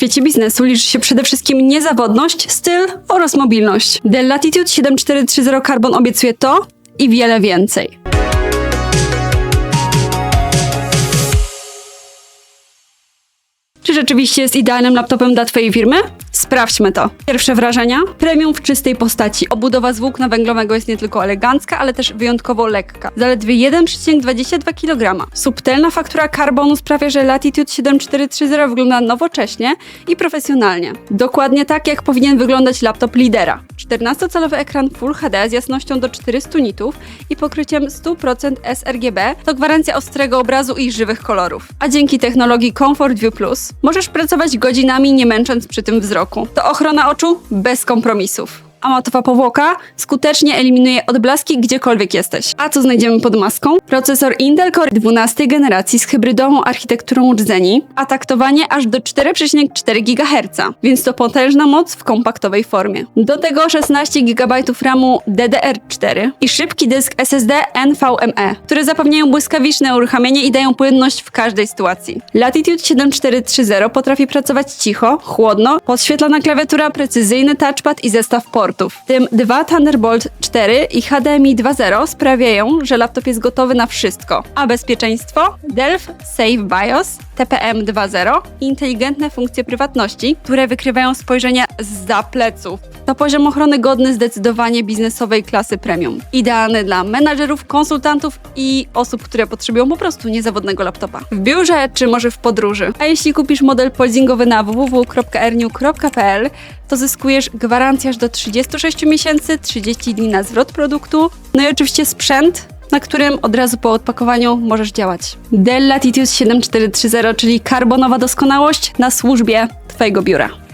świecie biznesu liczy się przede wszystkim niezawodność, styl oraz mobilność. Dell Latitude 7430 Carbon obiecuje to i wiele więcej. Rzeczywiście jest idealnym laptopem dla Twojej firmy? Sprawdźmy to. Pierwsze wrażenia? Premium w czystej postaci. Obudowa z włókna węglowego jest nie tylko elegancka, ale też wyjątkowo lekka. Zaledwie 1,22 kg. Subtelna faktura karbonu sprawia, że Latitude 7430 wygląda nowocześnie i profesjonalnie. Dokładnie tak, jak powinien wyglądać laptop lidera. 14-calowy ekran Full HD z jasnością do 400 nitów i pokryciem 100% sRGB to gwarancja ostrego obrazu i żywych kolorów. A dzięki technologii Comfort View Plus możesz pracować godzinami nie męcząc przy tym wzroku. To ochrona oczu bez kompromisów. A matowa powłoka skutecznie eliminuje odblaski gdziekolwiek jesteś. A co znajdziemy pod maską? Procesor Intel Core 12 generacji z hybrydową architekturą rdzeni, a taktowanie aż do 4,4 GHz, więc to potężna moc w kompaktowej formie. Do tego 16 GB RAMu DDR4 i szybki dysk SSD NVMe, które zapewniają błyskawiczne uruchamianie i dają płynność w każdej sytuacji. Latitude 7430 potrafi pracować cicho, chłodno, podświetlana klawiatura, precyzyjny touchpad i zestaw portów. W tym dwa Thunderbolt 4 i HDMI 2.0 sprawiają, że laptop jest gotowy na wszystko. A bezpieczeństwo? Delph Safe BIOS, TPM 2.0 i inteligentne funkcje prywatności, które wykrywają spojrzenia zza pleców. To poziom ochrony godny zdecydowanie biznesowej klasy premium. Idealny dla menadżerów, konsultantów i osób, które potrzebują po prostu niezawodnego laptopa. W biurze czy może w podróży. A jeśli kupisz model polzingowy na www.erniu.pl, to zyskujesz gwarancję aż do 36 miesięcy, 30 dni na zwrot produktu, no i oczywiście sprzęt, na którym od razu po odpakowaniu możesz działać. Dell Latitude 7430, czyli karbonowa doskonałość na służbie Twojego biura.